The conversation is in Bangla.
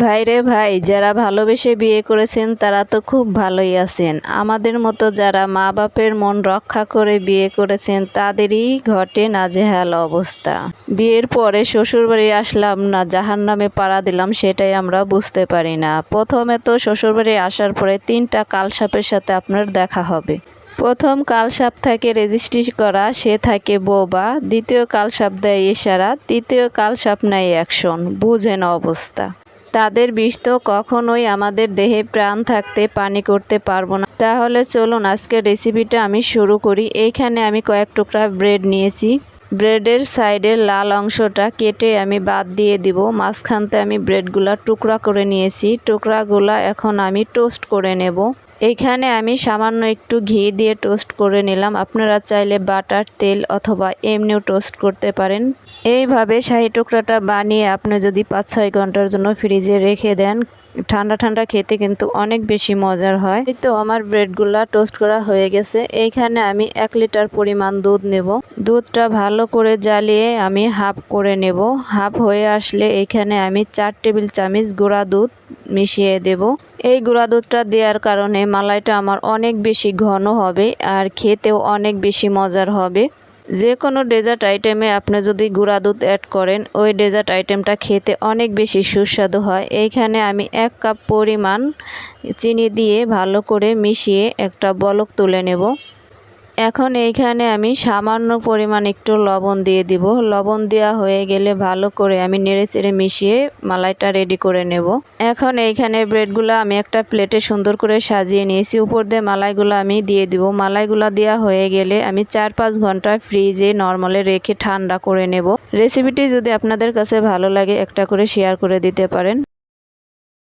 ভাইরে ভাই, যারা ভালোবেসে বিয়ে করেছেন তারা তো খুব ভালোই আছেন। আমাদের মতো যারা মা বাপের মন রক্ষা করে বিয়ে করেছেন তাদেরই ঘটে নাজেহাল অবস্থা। বিয়ের পরে শ্বশুরবাড়ি আসলাম না জাহান নামে পাড়া দিলাম সেটাই আমরা বুঝতে পারি না। প্রথমে তো শ্বশুরবাড়ি আসার পরে তিনটা কালসাপের সাথে আপনার দেখা হবে। প্রথম কালসাপ থাকে রেজিস্ট্রি করা, সে থাকে বোবা। দ্বিতীয় কালসাপ দেয় ইশারা, তৃতীয় কালসাপ নেয় অ্যাকশন। বুঝেন অবস্থা। তাদের বিষ তো কখনোই আমাদের দেহে প্রাণ থাকতে পানি করতে পারব না। তাহলে চলুন আজকে রেসিপিটা আমি শুরু করি। এইখানে আমি কয়েক টুকরা ব্রেড নিয়েছি। ব্রেডের সাইডের লাল অংশটা কেটে আমি বাদ দিয়ে দিব। মাঝখানতে আমি ব্রেডগুলা টুকরা করে নিয়েছি। টুকরাগুলা এখন আমি টোস্ট করে নেব। এইখানে আমি সামান্য একটু ঘি দিয়ে টোস্ট করে নিলাম। আপনারা চাইলে বাটার তেল অথবা এমনিও টোস্ট করতে পারেন। এইভাবে শাহি টুকরাটা বানিয়ে আপনি যদি পাঁচ ছয় ঘণ্টার জন্য ফ্রিজে রেখে দেন ঠান্ডা ঠান্ডা খেতে কিন্তু অনেক বেশি মজার হয়। তো আমার ব্রেডগুলা টোস্ট করা হয়ে গেছে। এইখানে আমি এক লিটার পরিমাণ দুধ নেব। দুধটা ভালো করে জ্বালিয়ে আমি হাফ করে নেব। হাফ হয়ে আসলে এইখানে আমি চার টেবিল চামচ গুঁড়া দুধ মিশিয়ে দেব। এই গুঁড়া দুধটা দেওয়ার কারণে মালাইটা আমার অনেক বেশি ঘন হবে আর খেতেও অনেক বেশি মজার হবে। যে কোনো ডেজার্ট আইটেমে আপনি যদি গুঁড়া দুধ অ্যাড করেন, ওই ডেজার্ট আইটেমটা খেতে অনেক বেশি সুস্বাদু হয়। এইখানে আমি এক কাপ পরিমাণ চিনি দিয়ে ভালো করে মিশিয়ে একটা বলক তুলে নেব। এখন এইখানে আমি সামান্য পরিমাণ একটু লবণ দিয়ে দিব। লবণ দেওয়া হয়ে গেলে ভালো করে আমি নেড়ে চেড়ে মিশিয়ে মালাইটা রেডি করে নেব। এখন এইখানে ব্রেডগুলো আমি একটা প্লেটে সুন্দর করে সাজিয়ে নিয়েছি। উপর দিয়ে মালাইগুলো আমি দিয়ে দিব। মালাইগুলো দেওয়া হয়ে গেলে আমি চার পাঁচ ঘণ্টা ফ্রিজে নর্মালে রেখে ঠান্ডা করে নেব। রেসিপিটি যদি আপনাদের কাছে ভালো লাগে একটা করে শেয়ার করে দিতে পারেন।